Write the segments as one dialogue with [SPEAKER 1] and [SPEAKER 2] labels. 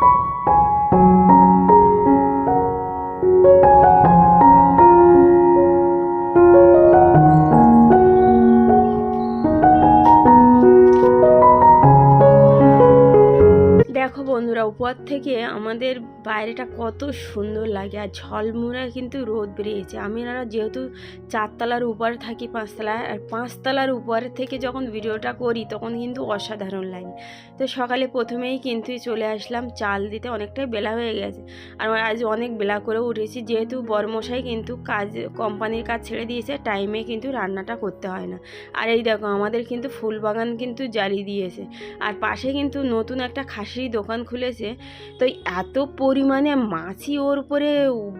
[SPEAKER 1] Música দেখো বন্ধুরা, উপর থেকে আমাদের বাইরেটা কত সুন্দর লাগে। আর ঝলমুড়া কিন্তু রোদ বেরিয়েছে। আমি আর যেহেতু চারতলার উপরে থাকি পাঁচতলায়, আর পাঁচতলার উপরে থেকে যখন ভিডিওটা করি, তখন কিন্তু অসাধারণ লাগে। তো সকালে প্রথমেই কিন্তু চলে আসলাম, চাল দিতে অনেকটাই বেলা হয়ে গেছে। আর আজ অনেক বেলা করে উঠেছি, যেহেতু বরমশাই কিন্তু কাজ, কোম্পানির কাজ ছেড়ে দিয়েছে, টাইমে কিন্তু রান্নাটা করতে হয় না। আর এই দেখো, আমাদের কিন্তু ফুল বাগান কিন্তু জ্বালিয়ে দিয়েছে। আর পাশে কিন্তু নতুন একটা খাসির দোকান খুলেছে, তো এত পরিমাণে মাছি ওর উপরে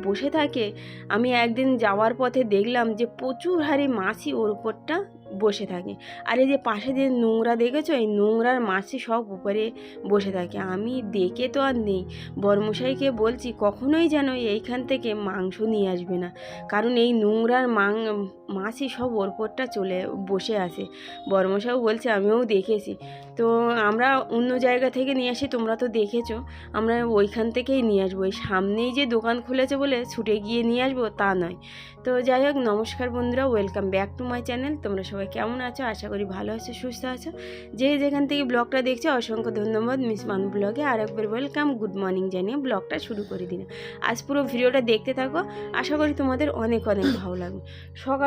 [SPEAKER 1] বসে থাকে, আমি একদিন যাওয়ার পথে দেখলাম যে প্রচুর হারে মাছি ওর উপরটা বসে থাকে। আর এই যে পাশে যে নোংরা দেখেছ, এই নোংরার মাছি সব উপরে বসে থাকে। আমি দেখে তো আর নেই। বর্মশাইকে বলছি, কখনোই যেন এইখান থেকে মাংস নিয়ে আসবে না। কারণ এই নোংরার মাং মাছি সব ওরপরটা চলে বসে আছে। বর্মশাও বলছে, আমিও দেখেছি। তো আমরা অন্য জায়গা থেকে নিয়ে আসি, তোমরা তো দেখেছ। আমরা ওইখান থেকেই নিয়ে আসব। এই সামনেই যে দোকান খুলেছে বলে ছুটে গিয়ে নিয়ে আসব, তা নয়। তো যাই হোক, নমস্কার বন্ধুরা, welcome back to my channel. তোমরা সবাই কেমন আছো? আশা করি ভালো আছো, সুস্থ আছো। যে যেখান থেকে ব্লগটা দেখছ, অসংখ্য ধন্যবাদ। মিস মানু ব্লগে আর একবার ওয়েলকাম, গুড মর্নিং জানিয়ে ব্লগটা শুরু করে দিলাম। আজ পুরো ভিডিওটা দেখতে থাকো। আশা করি তোমাদের অনেক অনেক ভালো লাগবে।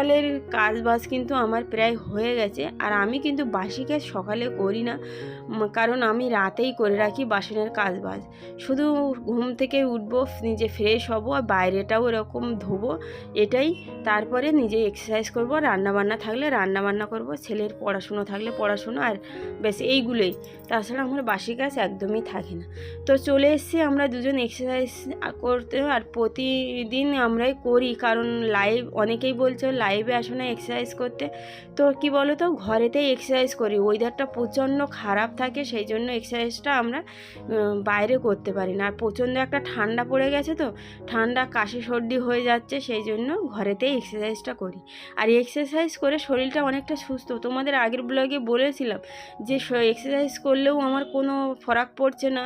[SPEAKER 1] সকালের কাজ বাজ কিন্তু আমার প্রায় হয়ে গেছে। আর আমি কিন্তু বাসি কাজ সকালে করি না। কারণ আমি রাতেই করে রাখি বাসনের কাজ বাজ শুধু ঘুম থেকে উঠবো, নিজে ফ্রেশ হব আর বাইরেটাও এরকম ধোবো, এটাই। তারপরে নিজে এক্সারসাইজ করব রান্না বান্না থাকলে রান্না বান্না করব, ছেলের পড়াশুনো থাকলে পড়াশুনো, আর বেশ এইগুলোই। তাছাড়া আমার বাসি কাজ একদমই থাকে না। তো চলে এসেছি আমরা দুজন এক্সারসাইজ করতে, আর প্রতিদিন আমরাই করি। কারণ লাইভ অনেকেই বলছে লাইভে আসো না এক্সারসাইজ করতে। তো কি বলো তো ঘরেতেই এক্সারসাইজ করি। ওয়েদারটা প্রচণ্ড খারাপ থাকে, সেই জন্য এক্সারসাইজটা আমরা বাইরে করতে পারি না। আর প্রচণ্ড একটা ঠান্ডা পড়ে গেছে তো, ঠান্ডা কাশি সর্দি হয়ে যাচ্ছে, সেই জন্য ঘরেতেই এক্সারসাইজটা করি। আর এক্সারসাইজ করে শরীরটা অনেকটা সুস্থ। তোমাদের আগের ব্লগে বলেছিলাম যে এক্সারসাইজ করলেও আমার কোনো ফরাক পড়ছে না।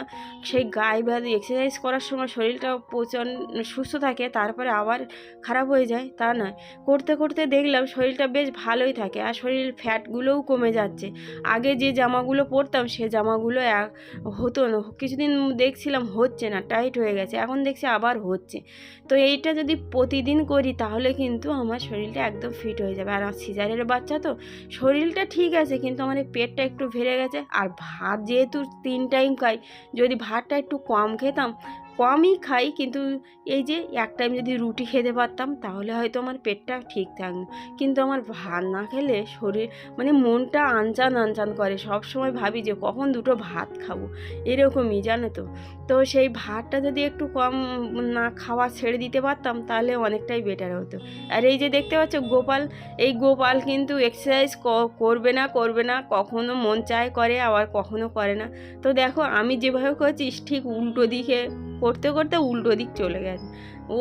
[SPEAKER 1] সেই গায়ে ব্যাধি এক্সারসাইজ করার সময় শরীরটা প্রচণ্ড সুস্থ থাকে, তারপরে আবার খারাপ হয়ে যায়, তা নয়। করতে করতে দেখলাম শরীরটা বেশ ভালোই থাকে আর শরীরের ফ্যাটগুলোও কমে যাচ্ছে। আগে যে জামাগুলো পরতাম সে জামাগুলো এক- হতো না। কিছুদিন দেখছিলাম হচ্ছে না, টাইট হয়ে গেছে। এখন দেখছি আবার হচ্ছে। তো এইটা যদি প্রতিদিন করি তাহলে কিন্তু আমার শরীরটা একদম ফিট হয়ে যাবে। আর আমার সিজারের বাচ্চা তো শরীরটা ঠিক আছে কিন্তু আমার এই পেটটা একটু ভেড়ে গেছে। আর ভাত যেহেতু তিন টাইম খাই, যদি ভাতটা একটু কম খেতাম কমই খাই, কিন্তু এই যে এক টাইম যদি রুটি খেতে পারতাম, তাহলে হয়তো আমার পেটটা ঠিক থাকতো। কিন্তু আমার ভাত না খেলে শরীর মানে মনটা আনচান আনচান করে। সব সময় ভাবি যে কখন দুটো ভাত খাব? এরকমই, জানো তো? তো সেই ভাতটা যদি একটু কম না খাওয়া ছেড়ে দিতে পারতাম, তাহলে অনেকটাই বেটার হতো। আর এই যে দেখতে পাচ্ছ গোপাল, এই গোপাল কিন্তু এক্সারসাইজ করবে না করবে না, কখনো মন চায় করে, আবার কখনো করে না। তো দেখো, আমি যেভাবে করছিস ঠিক উল্টো দিকে করতে করতে উল্টো দিক চলে গেছে। ও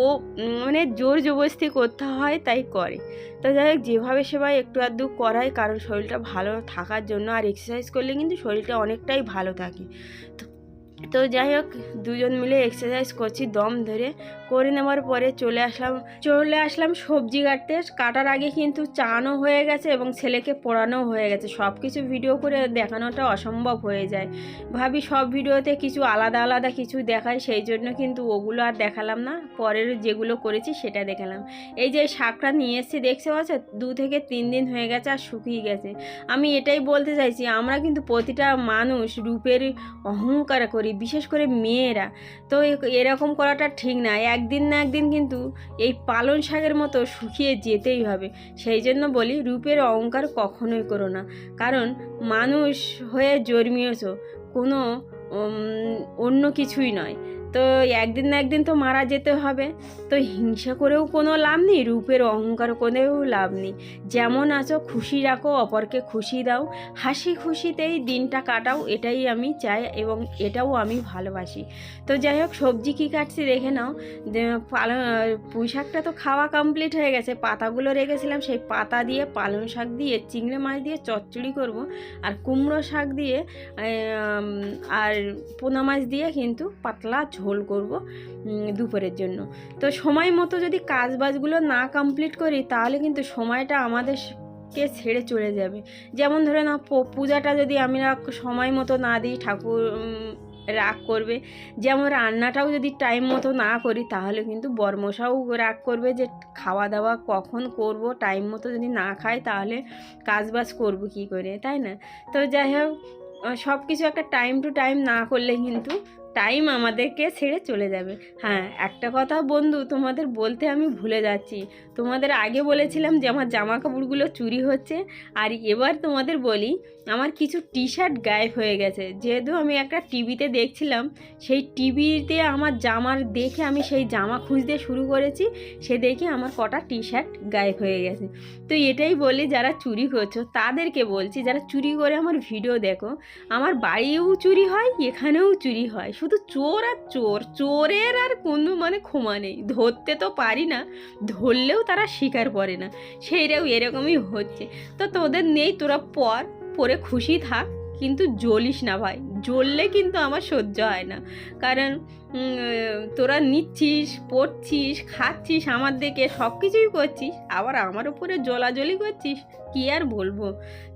[SPEAKER 1] মানে জোর জবরদস্তি করতে হয়, তাই করে। তো যাই হোক, যেভাবে সেভাবে একটু আধটু করায় কারণ শরীরটা ভালো থাকার জন্য আর এক্সারসাইজ করলে কিন্তু শরীরটা অনেকটাই ভালো থাকে। তো তো যাই হোক দুজন মিলে এক্সারসাইজ করছি, দম ধরে। করে নেওয়ার পরে চলে আসলাম চলে আসলাম সবজি কাটতে। কাটার আগে কিন্তু চানও হয়ে গেছে এবং ছেলেকে পড়ানো হয়ে গেছে। সব কিছু ভিডিও করে দেখানোটা অসম্ভব হয়ে যায়। ভাবি সব ভিডিওতে কিছু আলাদা আলাদা কিছু দেখায়, সেই জন্য কিন্তু ওগুলো আর দেখালাম না। পরের যেগুলো করেছি সেটা দেখালাম। এই যে শাকটা নিয়ে এসেছি, দেখতে পাচ্ছ? দু থেকে তিন দিন হয়ে গেছে আর শুকিয়ে গেছে। আমি এটাই বলতে চাইছি, আমরা কিন্তু প্রতিটা মানুষ রূপের অহংকার করি। বিশেষ করে মেয়েরা। তো এরকম করাটা ঠিক না। একদিন না একদিন কিন্তু এই পালন শাকের মতো শুকিয়ে যেতেই হবে। সেই জন্য বলি, রূপের অহংকার কখনোই করো না। কারণ মানুষ হয়ে জন্মিয়েছ, কোনো অন্য কিছুই নয়। তো একদিন না একদিন তো মারা যেতে হবে। তো হিংসা করেও কোনো লাভ নেই, রূপের অহংকার করেও লাভ নেই। যেমন আছো খুশি রাখো, অপরকে খুশি দাও। হাসি খুশিতেই দিনটা কাটাও, এটাই আমি চাই এবং এটাও আমি ভালোবাসি। তো যাই হোক, সবজি কী কাটছি দেখে নাও। পুঁই শাকটা তো খাওয়া কমপ্লিট হয়ে গেছে। পাতাগুলো রেখেছিলাম, সেই পাতা দিয়ে, পালং শাক দিয়ে, চিংড়ি মাছ দিয়ে চচ্চড়ি করব। আর কুমড়ো শাক দিয়ে আর পোনা মাছ দিয়ে কিন্তু পাতলা ঝোল করব দুপুরের জন্য। তো সময় মতো যদি কাজ বাজগুলো না কমপ্লিট করি, তাহলে কিন্তু সময়টা আমাদের কে ছেড়ে চলে যাবে। যেমন ধরে না পূজাটা যদি আমরা সময় মতো না দিই, ঠাকুর রাগ করবে। যেমন রান্নাটাও যদি টাইম মতো না করি, তাহলে কিন্তু বর্মশাও রাগ করবে যে খাওয়া দাওয়া কখন করব টাইম মতো যদি না খাই, তাহলে কাজবাজ করব কি করে, তাই না? তো যাই হোক সব কিছু একটা টাইম টু টাইম না করলে কিন্তু টাইম আমাদেরকে ছেড়ে চলে যাবে। হ্যাঁ একটা কথা বন্ধু, তোমাদের বলতে আমি ভুলে যাচ্ছি। তোমাদের আগে বলেছিলাম যে আমার জামা কাপড়গুলো চুরি হচ্ছে। আর এবার তোমাদের বলি, আমার কিছু টি শার্ট গায়েব হয়ে গেছে। যেহেতু আমি একটা টিভিতে দেখছিলাম, সেই টিভিতে আমার জামার দেখে আমি সেই জামা খুঁজতে শুরু করেছি, সে দেখে আমার কটা টি শার্ট গায়েব হয়ে গেছে। তো এটাই বলি, যারা চুরি করছ, তাদেরকে বলছি, যারা চুরি করে আমার ভিডিও দেখো, আমার বাড়িও চুরি হয়, এখানেও চুরি হয়। শুধু চোর আর চোর, চোরের আর কোনো মানে ক্ষমা নেই। ধরতে তো পারি না, ধরলেও তারা স্বীকার করে না। সেইটাও এরকমই হচ্ছে। তো তোদের নেই, তোরা পর, পরে খুশি থাক। কিন্তু জ্বলিস না ভাই, জ্বললে কিন্তু আমার সহ্য হয় না। কারণ তোরা নিচ্ছিস, পড়ছিস, খাচ্ছিস, আমার দেখে সব কিছুই করছিস, আবার আমার উপরে জ্বলাজ্বলি করছিস, কী আর বলব?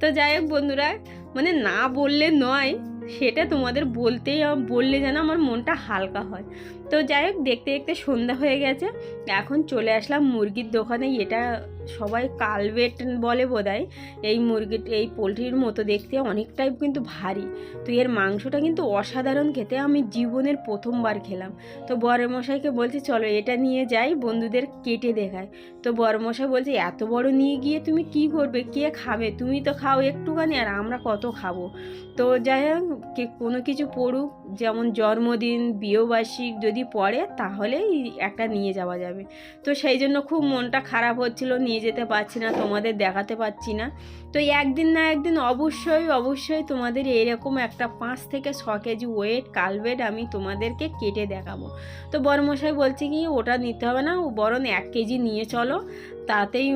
[SPEAKER 1] তো যাই হোক বন্ধুরা মানে না বললে নয় সেটা তোমাদের বলতেই বললে যেন আমার মনটা হালকা হয়। তো যাই হোক, দেখতে দেখতে সন্ধ্যা হয়ে গেছে। এখন চলে আসলাম মুরগির দোকানে। এটা সবাই কালভেট বলে বোধহয়। এই মুরগি এই পোলট্রির মতো দেখতে অনেকটাই কিন্তু ভারী। তো এর মাংসটা কিন্তু অসাধারণ খেতে। আমি জীবনের প্রথমবার খেলাম। তো বড়মশাইকে বলছি, চলো এটা নিয়ে যাই, বন্ধুদের কেটে দেখায়। তো বড়মশাই বলছে, এত বড় নিয়ে গিয়ে তুমি কি করবে? কে খাবে? তুমি তো খাও একটুখানি আর আমরা কত খাব? তো যাই হোক কে কোনো কিছু পড়ুক, যেমন জন্মদিন, বিয়েবার্ষিক যদি পড়ে, তাহলেই একটা নিয়ে যাওয়া যাবে। তো সেই জন্য খুব মনটা খারাপ হচ্ছিল, নিয়ে যেতে পারছি না, তোমাদের দেখাতে পারছি না। তো একদিন না একদিন অবশ্যই অবশ্যই তোমাদের এরকম একটা পাঁচ থেকে ছ কেজি ওয়েট কালভেট আমি তোমাদেরকে কেটে দেখাবো। তো বড়মশাই বলছে কি, ওটা নিতে হবে না, বরং এক কেজি নিয়ে চলো। তাতেই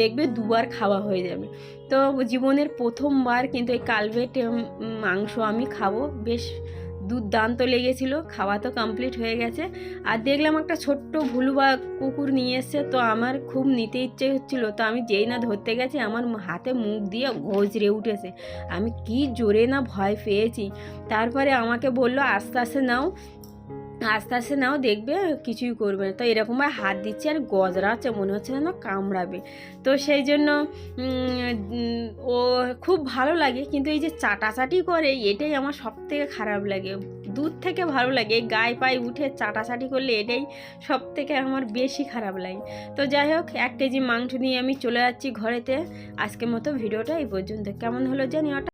[SPEAKER 1] দেখবে দুবার খাওয়া হয়ে যাবে। তো জীবনের প্রথমবার কিন্তু এই কালভেট মাংস আমি খাব। বেশ দুর্দান্ত লেগেছিল, খাওয়া তো কমপ্লিট হয়ে গেছে। আর দেখলাম একটা ছোট্ট ভুলু বা কুকুর নিয়ে এসছে, তো আমার খুব নিতে ইচ্ছে হচ্ছিল। তো আমি যেই না ধরতে গেছি, আমার হাতে মুখ দিয়ে ঘষড়ে উঠেছে। আমি কি জোরে না ভয় পেয়েছি। তারপরে আমাকে বলল, আস্তে আস্তে নাও। আস্তে আস্তে নাও দেখবে কিছুই করবে না। তো এরকমভাবে হাত দিচ্ছে আর গজরাচ্ছে, মনে হচ্ছে যেন কামড়াবে। তো সেই জন্য ও খুব ভালো লাগে, কিন্তু এই যে চাটাচাটি করে, এটাই আমার সব থেকে খারাপ লাগে। দূর থেকে ভালো লাগে, এই গায়ে পায়ে উঠে চাটাচাটি করলে এটাই সব থেকে আমার বেশি খারাপ লাগে। তো যাই হোক, এক কেজি মাংস নিয়ে আমি চলে যাচ্ছি ঘরেতে। আজকের মতো ভিডিওটা এই পর্যন্ত। কেমন হলো জানি ওটা